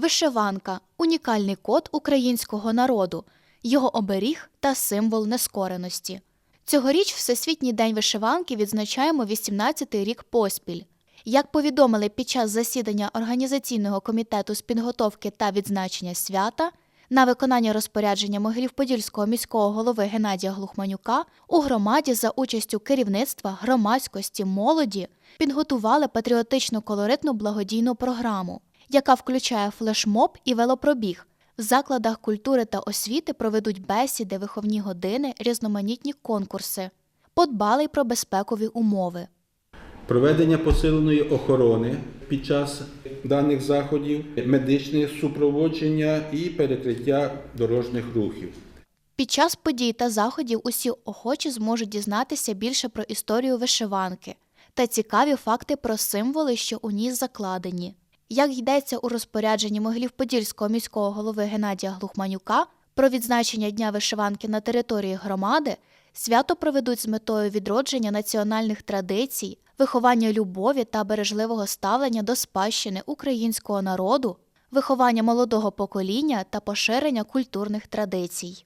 Вишиванка унікальний код українського народу, його оберіг та символ нескореності. Цьогоріч Всесвітній день вишиванки відзначаємо 18-й рік поспіль. Як повідомили під час засідання організаційного комітету з підготовки та відзначення свята, на виконання розпорядження Могилів-Подільського міського голови Геннадія Глухманюка у громаді за участю керівництва, громадськості, молоді підготували патріотичну колоритну благодійну програму, яка включає флешмоб і велопробіг. В закладах культури та освіти проведуть бесіди, виховні години, різноманітні конкурси. Подбали й про безпекові умови. Проведення посиленої охорони під час даних заходів, медичне супроводження і перекриття дорожніх рухів. Під час подій та заходів усі охочі зможуть дізнатися більше про історію вишиванки та цікаві факти про символи, що у ній закладені. Як йдеться у розпорядженні Могилів-Подільського міського голови Геннадія Глухманюка про відзначення Дня вишиванки на території громади, свято проведуть з метою відродження національних традицій, виховання любові та бережливого ставлення до спадщини українського народу, виховання молодого покоління та поширення культурних традицій.